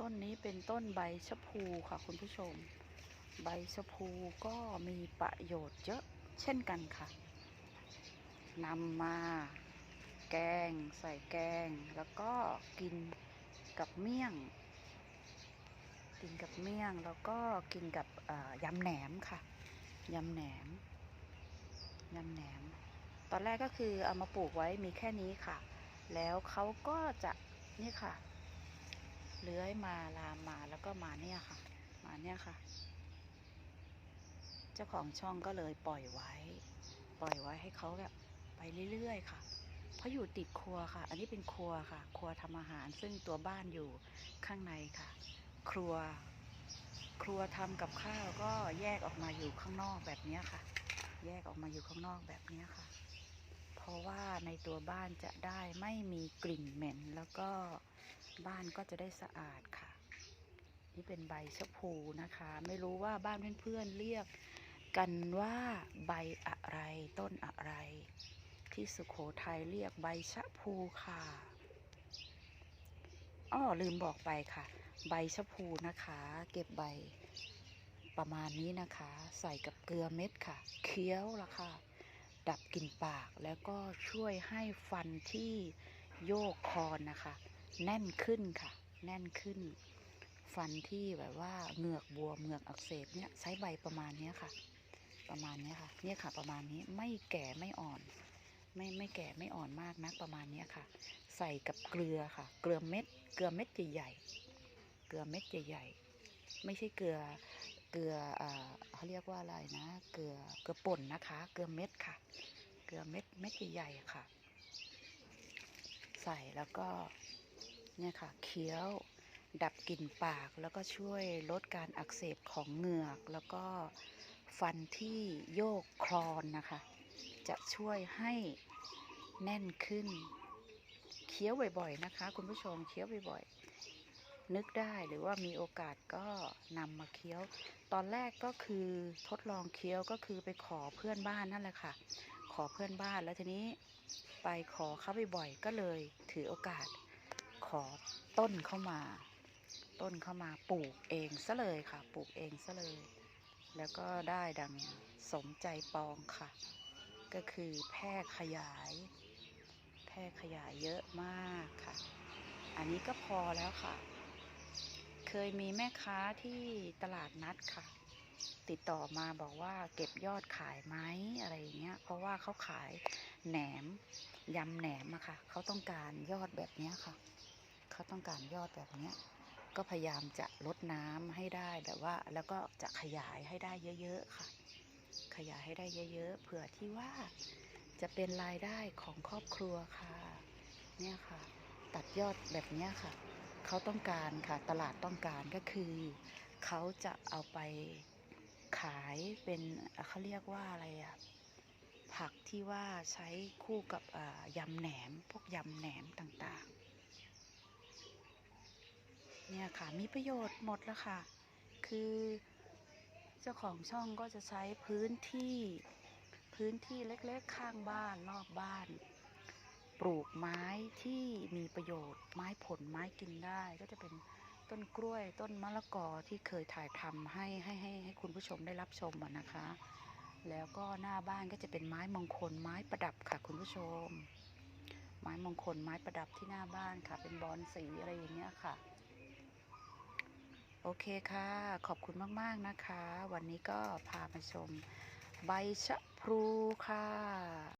ต้นนี้เป็นต้นใบชะพูค่ะคุณผู้ชม ใบชะพูก็มีประโยชน์เยอะเช่นกันค่ะนำมาแกงใส่แกง แล้วก็กินกับเมี่ยง กินกับเมี่ยงแล้วก็กินกับยำแหนมค่ะยำแหนมยำแหนม ตอนแรกก็คือเอามาปลูกไว้มีแค่นี้ค่ะ แล้วเขาก็จะนี่ค่ะ เลื้อยมาลามมาแล้วก็มาเนี่ยค่ะ มาเนี่ยค่ะ เจ้าของช่องก็เลยปล่อยไว้ ปล่อยไว้ให้เขาแบบไปเรื่อยๆค่ะ เพราะอยู่ติดครัวค่ะ อันนี้เป็นครัวค่ะ ครัวทำอาหารซึ่งตัวบ้านอยู่ข้างในค่ะ ครัว ครัวทำกับข้าวก็แยกออกมาอยู่ข้างนอกแบบนี้ค่ะ แยกออกมาอยู่ข้างนอกแบบนี้ค่ะ ในตัวบ้านจะได้ไม่มีกลิ่นเหม็น แล้วก็บ้านก็จะได้สะอาดค่ะ นี่เป็นใบชะพูนะคะ ไม่รู้ว่าบ้านเพื่อนๆเรียกกันว่าใบอะไรต้นอะไร ที่สุโขทัยเรียกใบชะพูค่ะอ้อลืมบอกไปค่ะ ใบชะพูนะคะ เก็บใบประมาณนี้นะคะ ใส่กับเกลือเม็ดค่ะ เคี้ยวละค่ะ ดับกลิ่นปากแล้วก็ช่วยให้ฟันที่โยกคอนนะคะ แน่นขึ้นค่ะ แน่นขึ้น ฟันที่แบบว่าเหงือกบวมเหงือกอักเสบเนี่ยใช้ใบประมาณนี้ค่ะ ประมาณนี้ค่ะ เนี่ยค่ะ ประมาณนี้ไม่แก่ไม่อ่อน ไม่ไม่แก่ไม่อ่อนมากนักประมาณนี้ค่ะ ใส่กับเกลือค่ะ เกลือเม็ด เกลือเม็ดใหญ่ๆเกลือเม็ดใหญ่ๆไม่ใช่เกลือเกลือ เขาเรียกว่าอะไรนะ เกลือเกลือป่นนะคะ เกลือเม็ดค่ะ เกลือเม็ดเม็ดใหญ่ๆค่ะ ใส่แล้วก็เนี่ยค่ะเคี้ยวดับกลิ่นปากแล้วก็ช่วยลดการอักเสบของเหงือก แล้วก็ฟันที่โยกคลอนนะคะ จะช่วยให้แน่นขึ้น เคี้ยวบ่อยๆนะคะ คุณผู้ชมเคี้ยวบ่อยๆ นึกได้หรือว่ามีโอกาสก็นำมาเคี้ยว ตอนแรกก็คือทดลองเคี้ยวก็คือไปขอเพื่อนบ้านนั่นแหละค่ะ ขอเพื่อนบ้านแล้วทีนี้ไปขอเขาบ่อยๆก็เลยถือโอกาสขอต้นเข้ามา ต้นเข้ามาปลูกเองซะเลยค่ะ ปลูกเองซะเลย แล้วก็ได้ดังสมใจปองค่ะ ก็คือแพร่ขยาย แพร่ขยายเยอะมากค่ะ อันนี้ก็พอแล้วค่ะ เคยมีแม่ค้าที่ตลาดนัดค่ะ ติดต่อมาบอกว่าเก็บยอดขายไหมอะไรอย่างเงี้ย เพราะว่าเขาขายแหนมยำแหนมอะค่ะเขาต้องการยอดแบบเนี้ยค่ะเขาต้องการยอดแบบเนี้ยก็พยายามจะลดน้ำให้ได้แบบว่า แล้วก็จะขยายให้ได้เยอะๆค่ะ ขยายให้ได้เยอะๆเผื่อที่ว่าจะเป็นรายได้ของครอบครัวค่ะ เนี่ยค่ะ ตัดยอดแบบเนี้ยค่ะ เขาต้องการค่ะตลาดต้องการก็คือเขาจะเอาไปขายเป็นเขาเรียกว่าอะไรอะผักที่ว่าใช้คู่กับยำแหนม พวกยำแหนมต่างๆ เนี่ยค่ะมีประโยชน์หมดแล้วค่ะ คือเจ้าของช่องก็จะใช้พื้นที่พื้นที่เล็กๆ ข้างบ้านนอกบ้าน ปลูกไม้ที่มีประโยชน์ ไม้ผลไม้กินได้ ก็จะเป็นต้นกล้วย ต้นมะละกอที่เคยถ่ายทำให้ให้ให้ให้คุณผู้ชมได้รับชมอะนะคะ แล้วก็หน้าบ้านก็จะเป็นไม้มงคลไม้ประดับค่ะคุณผู้ชม ไม้มงคลไม้ประดับที่หน้าบ้านค่ะ เป็นบอนสีอะไรอย่างเงี้ยค่ะ โอเคค่ะ ขอบคุณมากๆนะคะ วันนี้ก็พามาชมใบชะพลูค่ะ